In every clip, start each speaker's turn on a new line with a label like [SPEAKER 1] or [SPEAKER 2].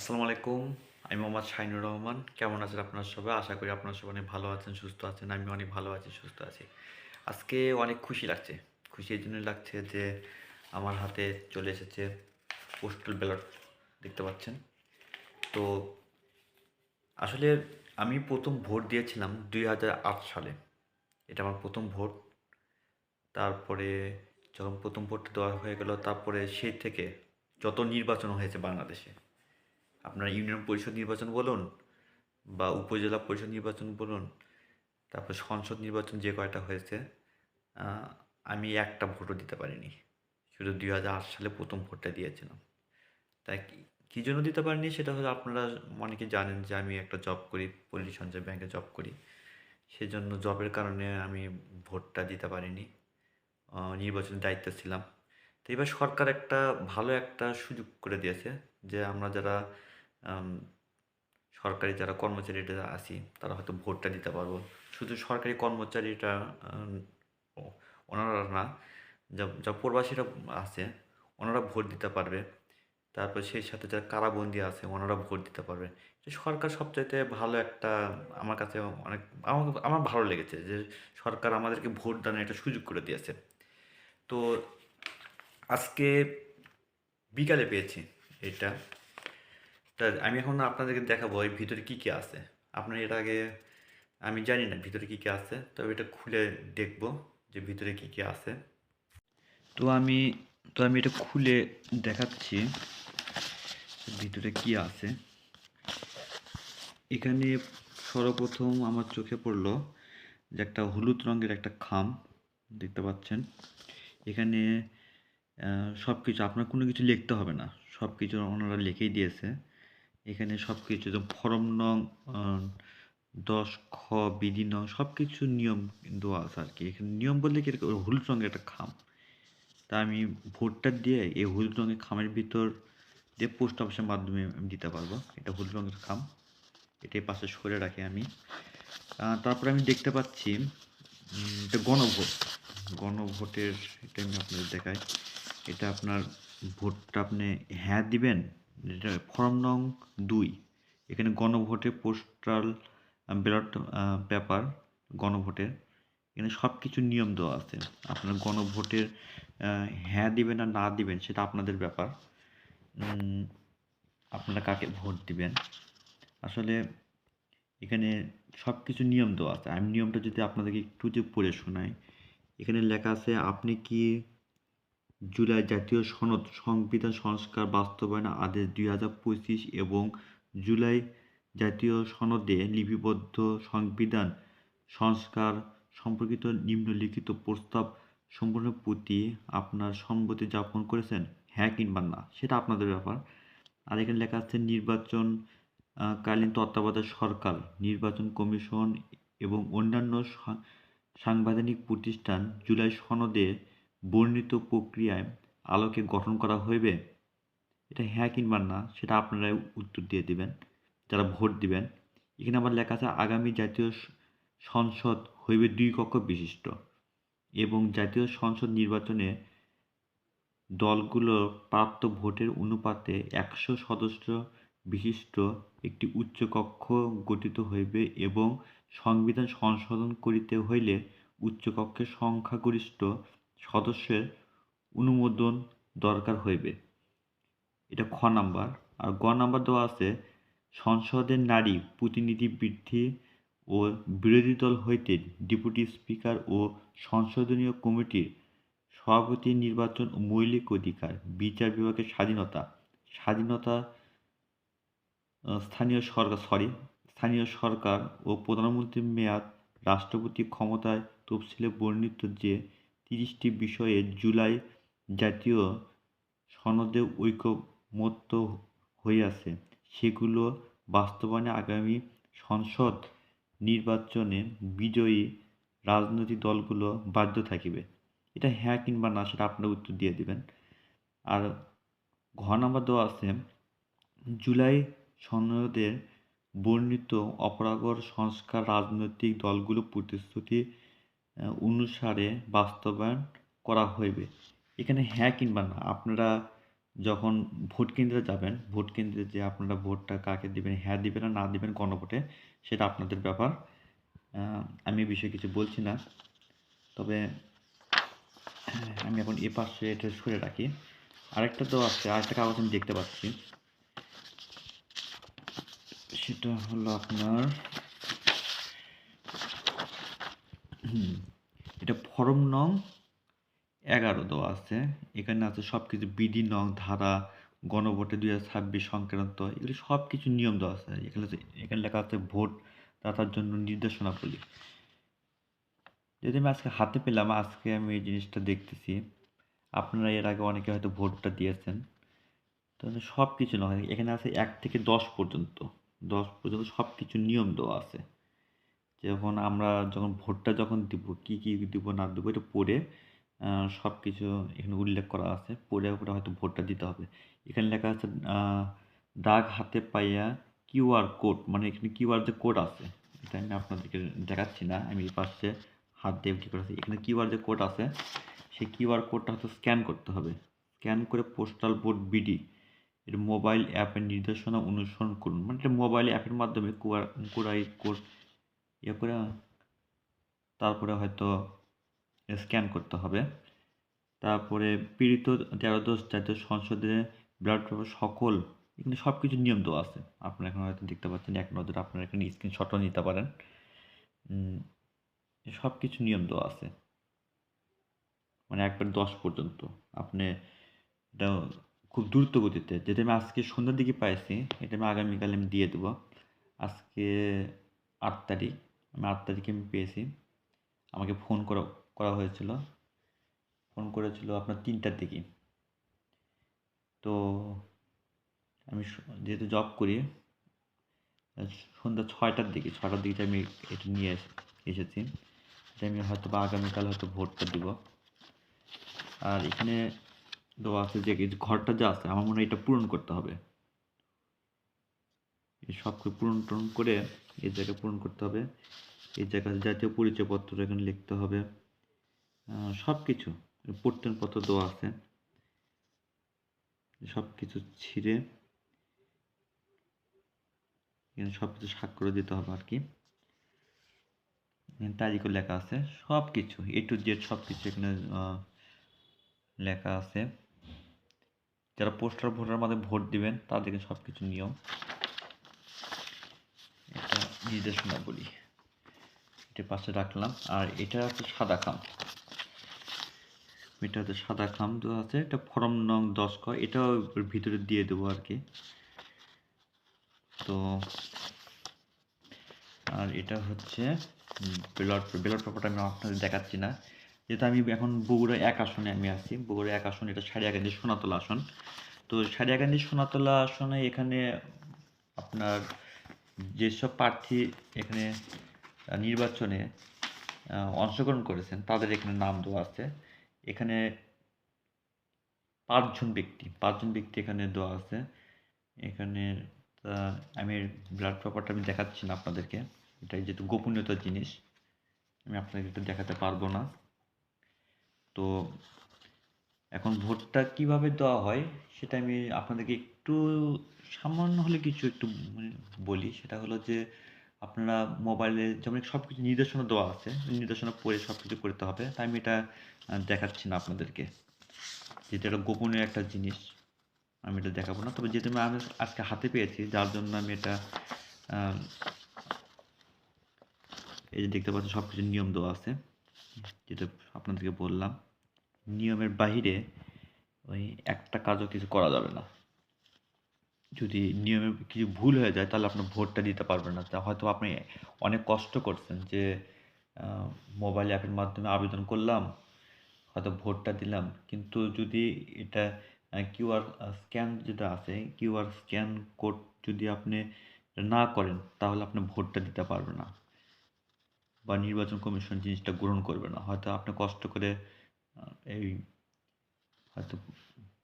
[SPEAKER 1] আসসালামু আলাইকুম আমি মোহাম্মদ শাহিনুর রহমান। কেমন আছেন আপনার সবাই? আশা করি আপনার সবাই অনেক ভালো আছেন, সুস্থ আছেন, আমি অনেক ভালো আছি, সুস্থ আছি। আজকে অনেক খুশি লাগছে। খুশি এই জন্য লাগছে যে আমার হাতে চলে এসেছে পোস্টাল ব্যালট দেখতে পাচ্ছেন? তো আসলে আমি প্রথম ভোট দিয়েছিলাম দুই হাজার আট সালে। এটা আমার প্রথম ভোট। তারপরে যখন প্রথম ভোটটা দেওয়া হয়ে গেল, তারপরে সেই থেকে যত নির্বাচন হয়েছে বাংলাদেশে আপনার ইউনিয়ন পরিষদ নির্বাচন বলুন বা উপজেলা পরিষদ নির্বাচন বলুন, তারপর সংসদ নির্বাচন যে কয়টা হয়েছে আমি একটা ভোটও দিতে পারিনি। শুধু দুই হাজার আট সালে প্রথম ভোটটা দিয়েছিলাম। তাই কি- জন্য দিতে পারিনি সেটা হলো আপনারা অনেকে জানেন যে আমি একটা জব করি, পল্লী সঞ্চয় ব্যাংকে জব করি। সেজন্য জবের কারণে আমি ভোটটা দিতে পারিনি নির্বাচনের দায়িত্বে ছিলাম। তো এবার সরকার একটা ভালো একটা সুযোগ করে দিয়েছে যে আমরা যারা সরকারি যারা কর্মচারীরা আছি, তারা হয়তো ভোটটা দিতে পারব। শুধু সরকারি কর্মচারীটা ওনারা না, যা যা প্রবাসীরা আছে, ওনারা ভোট দিতে পারবে। তারপর সেই সাথে যারা কারাবন্দি আছে, ওনারা ভোট দিতে পারবে। সরকার সবচাইতে ভালো একটা, আমার কাছে অনেক, আমার আমার ভালো লেগেছে যে সরকার আমাদেরকে ভোট দানের একটা সুযোগ করে দিয়েছে। তো আজকে বিকালে পেয়েছি এটা। আমি এখন আপনাদেরকে দেখাবো এর ভিতরে কী কী আছে। আপনার এর আগে, আমি জানি না ভিতরে কী কী আছে, তবে এটা খুলে দেখব যে ভিতরে কী কী আছে। তো আমি তো আমি এটা খুলে দেখাচ্ছি ভিতরে কি আছে। এখানে সর্বপ্রথম আমার চোখে পড়ল যে একটা হলুদ রঙের একটা খাম, দেখতে পাচ্ছেন। এখানে সব কিছু আপনার কোনো কিছু লিখতে হবে না সব কিছু ওনারা লিখেই দিয়েছে। এখানে সব কিছু ফরম নং দশ খ বিধি নং সব কিছু নিয়ম দেওয়া আছে আর কি। এখানে নিয়ম বলতে কি হলুদ রঙের একটা খাম। তা আমি ভোটটা দিয়ে এই হলুদ রঙের খামের ভিতর দিয়ে পোস্ট অফিসের মাধ্যমে আমি দিতে পারব এটা হলুদ রঙের খাম। এটাই পাশে সরে রাখি আমি। তারপরে আমি দেখতে পাচ্ছি এটা গণভোট। গণভোটের এটা আমি আপনাদের দেখাই। এটা আপনার ভোটটা আপনি হ্যাঁ দিবেন এটা ফর্ম নং দুই। এখানে গণভোটের পোস্টাল ব্যালট পেপার গণভোটের এখানে সব কিছু নিয়ম দেওয়া আছে। আপনার গণভোটের হ্যাঁ দিবেন আর না দিবেন, সেটা আপনাদের ব্যাপার। আপনারা কাকে ভোট দিবেন? আসলে এখানে সব কিছু নিয়ম দেওয়া আছে। আমি নিয়মটা যদি আপনাদেরকে একটু যে পড়ে শোনাই, এখানে লেখা আছে, আপনি কি জুলাই জাতীয় সনদ সংবিধান সংস্কার বাস্তবায়ন আদেশ দুই হাজার পঁচিশ এবং জুলাই জাতীয় সনদে লিপিবদ্ধ সংবিধান সংস্কার সম্পর্কিত নিম্নলিখিত প্রস্তাব সম্পূর্ণের প্রতি আপনার সম্মতি যাপন করেছেন। হ্যাঁ কিংবা না, সেটা আপনাদের ব্যাপার। আর এখানে লেখা আছে, নির্বাচন কালীন তত্ত্বাবধায়ক সরকার, নির্বাচন কমিশন এবং অন্যান্য সাংবিধানিক প্রতিষ্ঠান জুলাই সনদে বর্ণিত প্রক্রিয়ায় আলোকে গঠন করা হইবে, এটা হ্যাঁ কিংবা না, সেটা আপনারাই উত্তর দিয়ে দিবেন, যারা ভোট দিবেন। এখানে আবার লেখা আছে, আগামী জাতীয় সংসদ হইবে দুই কক্ষ বিশিষ্ট এবং জাতীয় সংসদ নির্বাচনে দলগুলোর প্রাপ্ত ভোটের অনুপাতে একশো সদস্য বিশিষ্ট একটি উচ্চকক্ষ গঠিত হইবে এবং সংবিধান সংশোধন করিতে হইলে উচ্চকক্ষের সংখ্যাগরিষ্ঠ সদস্যের অনুমোদন দরকার হইবে। এটা খ নাম্বার। আর গ নাম্বার দেওয়া আছে সংসদের নারী প্রতিনিধি বৃদ্ধি ও বিরোধী দল হইতে ডেপুটি স্পিকার ও সংশোধনীয় কমিটির সভাপতি নির্বাচন ও মৌলিক অধিকার, বিচার বিভাগের স্বাধীনতা স্বাধীনতা স্থানীয় সরকার সরি স্থানীয় সরকার ও প্রধানমন্ত্রীর মেয়াদ, রাষ্ট্রপতি ক্ষমতায় তফসিলে বর্ণিত যে তিরিশটি বিষয়ে জুলাই জাতীয় সনদে ঐকমত্য হইয়াছে। সেগুলো বাস্তবায়নে আগামী সংসদ নির্বাচনে বিজয়ী রাজনৈতিক দলগুলো বাধ্য থাকিবে। এটা হ্যাঁ কিংবা না সেটা আপনার উত্তর দিয়ে দিবেন। আর ঘ নাম্বার দেওয়া আছে, জুলাই সনদের বর্ণিত অপরাগর সংস্কার রাজনৈতিক দলগুলো প্রতিশ্রুতি অনুসারে বাস্তবায়ন করা হইবে। এখানে হ্যাঁ কিংবা না আপনারা যখন ভোট কেন্দ্রে যাবেন ভোট কেন্দ্রে যে আপনারা ভোটটা কাকে দিবেন হ্যাঁ দিবেন না না দিবেন গণভোটে সেটা আপনাদের ব্যাপার। আমি বিষয়ে কিছু বলছি না তবে হ্যাঁ, আমি এখন এ পাশে এটা সরে রাখি। আরেকটা তো আছে আরেকটা কাগজ আমি দেখতে পাচ্ছি। সেটা হলো আপনার হুম, ফরম নং এগারো দেওয়া আছে। এখানে আছে সব কিছু বিধি নং, ধারা, গণভোটে দুই হাজার ছাব্বিশ সংক্রান্ত, এগুলি সব কিছু নিয়ম দেওয়া আছে। এখানে এখানে লেখা আছে ভোট দাতার জন্য নির্দেশনাবলী। যদি আমি আজকে হাতে পেলাম, আজকে আমি এই জিনিসটা দেখতেছি। আপনারা এর আগে অনেকে হয়তো ভোটটা দিয়েছেন। তো সব কিছু নয়, এখানে আছে এক থেকে দশ পর্যন্ত। দশ পর্যন্ত সব কিছু নিয়ম দেওয়া আছে। যখন আমরা যখন ভোটটা যখন দিব, কি কি দিব, না দেবো, এটা পড়ে সব কিছু এখানে উল্লেখ করা আছে। পড়ে পরে হয়তো ভোটটা দিতে হবে। এখানে লেখা আছে দাগ হাতে পাইয়া কিউআর কোড মানে এখানে কিউআর যে কোড আছে, এটা আমি আপনাদেরকে দেখাচ্ছি না, আমি পাশে হাত দিয়ে কী করেছি, এখানে কিউআর যে কোড আছে, সেই কিউআর কোডটা হয়তো স্ক্যান করতে হবে। স্ক্যান করে পোস্টাল বোর্ড বিডি, এটা মোবাইল অ্যাপের নির্দেশনা অনুসরণ করুন মানে এটা মোবাইল অ্যাপের মাধ্যমে কুয়ার, কুড়াই কোড ইয়ে করে তারপরে হয়তো স্ক্যান করতে হবে। তারপরে পীড়িত তেরোদশ জাতীয় সংসদে ব্লাড সকল, এখানে সব কিছু নিয়ম দেওয়া আছে। আপনারা এখন হয়তো দেখতে পাচ্ছেন, এক নজরে আপনারা এখানে স্ক্রিনশটও নিতে পারেন। সব কিছু নিয়ম দেওয়া আছে। মানে একবার দশ পর্যন্ত। আপনি এটা খুব দ্রুত গতিতে যেটা আমি আজকে সন্ধ্যার দিকে পাইছি এটা আমি আগামীকাল আমি দিয়ে দেবো। আজকে আট তারিখ। আমি আট তারিখে আমি পেয়েছি। আমাকে ফোন করা করা হয়েছিল। ফোন করেছিল আপনার তিনটার দিকে। তো আমি যেহেতু জব করি সন্ধ্যা ছয়টার দিকে ছয়টার দিকে আমি এটা নিয়ে এস- এসেছি। এটা আমি হয়তো বা আগামীকাল হয়তো ভোটটা দিব। আর এখানে দেওয়া আছে যে ঘরটা যা আছে, আমার মনে হয় এটা পূরণ করতে হবে। এই সব পূরণ টূরণ করে এই জায়গায় পূরণ করতে হবে। এই জায়গায় জাতীয় পরিচয়পত্র এখানে লিখতে হবে। সব কিছু প্রত্যয়নপত্র দেওয়া আছে। সব কিছু ছিঁড়ে এখানে সব কিছু স্বাক্ষর দিতে হবে আর কি। তারিখও লেখা আছে। সব কিছু এ টু জেড সব কিছু এখানে লেখা আছে। যারা পোস্টার ভোটার মাধ্যমে ভোট দিবেন তাদেরকে সব কিছু নিয়ম। নির্দেশনা বলি, এটা পাশে রাখলাম, আর এটা হচ্ছে সাদা খাম। এটা হচ্ছে সাদা খাম, তো আছে এটা ফরম নং দশ ক এর ভিতরে দিয়ে দেবো আর কি। তো, আর এটা হচ্ছে ব্যালট ব্যালট পেপারটা আমি আপনাদের দেখাচ্ছি না। যেহেতু আমি এখন বগুড়া এক আসনে আমি আছি, বগুড়া এক আসন, এটা সারিয়াকান্দি সোনাতলা আসন। তো সারিয়াকান্দি সোনাতলা আসনে এখানে আপনার যেসব প্রার্থী এখানে নির্বাচনে অংশগ্রহণ করেছেন, তাদের এখানে নাম দেওয়া আছে। এখানে পাঁচজন ব্যক্তি পাঁচজন ব্যক্তি এখানে দেওয়া আছে। এখানে আমি ব্লাড পেপারটা আমি দেখাচ্ছি না আপনাদেরকে। এটা যেহেতু গোপনীয়তার জিনিস, আমি আপনাকে এটা দেখাতে পারব না। তো এখন ভোটটা কীভাবে দেওয়া হয়, সেটা আমি আপনাদেরকে একটু সামান্য হলে কিছু একটু মানে বলি, সেটা হলো যে আপনারা মোবাইলে যেমন সব কিছু নির্দেশনা দেওয়া আছে, নির্দেশনা পড়ে সব কিছু করতে হবে তাই আমি এটা দেখাচ্ছি না আপনাদেরকে। যেটা একটা গোপনীয় একটা জিনিস, আমি এটা দেখাবো না। তবে যেহেতু আমি আজকে হাতে পেয়েছি, যার জন্য আমি এটা এই যে দেখতে পাচ্ছেন সব কিছু নিয়ম দেওয়া আছে, যেটা আপনাদেরকে বললাম। নিয়মের বাহিরে ওই একটা কাজও কিছু করা যাবে না। যদি নিয়মে কিছু ভুল হয়ে যায়, তাহলে আপনার ভোটটা দিতে পারবেন না। তা হয়তো আপনি অনেক কষ্ট করছেন যে মোবাইল অ্যাপের মাধ্যমে আবেদন করলাম, হয়তো ভোটটা দিলাম। কিন্তু যদি এটা কিউআর স্ক্যান যেটা আছে কিউআর স্ক্যান কোড যদি আপনি না করেন, তাহলে আপনি ভোটটা দিতে পারবেন না। বা নির্বাচন কমিশন জিনিসটা গ্রহণ করবে না। হয়তো আপনি কষ্ট করে এই হয়তো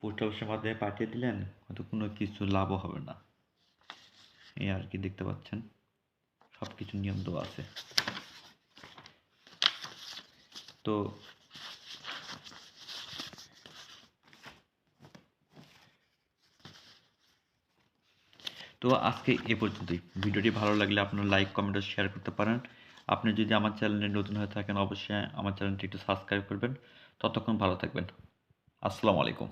[SPEAKER 1] পোস্ট অফিসের মাধ্যমে পাঠিয়ে দিলেন, হয়তো কোনো কিছু লাভও হবে না। এই আর কি দেখতে পাচ্ছেন সব কিছু নিয়ম দেওয়া আছে। তো তো আজকে এ পর্যন্তই। ভিডিওটি ভালো লাগলে আপনারা লাইক কমেন্ট ও শেয়ার করতে পারেন। আপনি যদি আমার চ্যানেলে নতুন হয়ে থাকেন, অবশ্যই আমার চ্যানেলটি একটু সাবস্ক্রাইব করবেন। ততক্ষণ ভালো থাকবেন। আসসালামু আলাইকুম।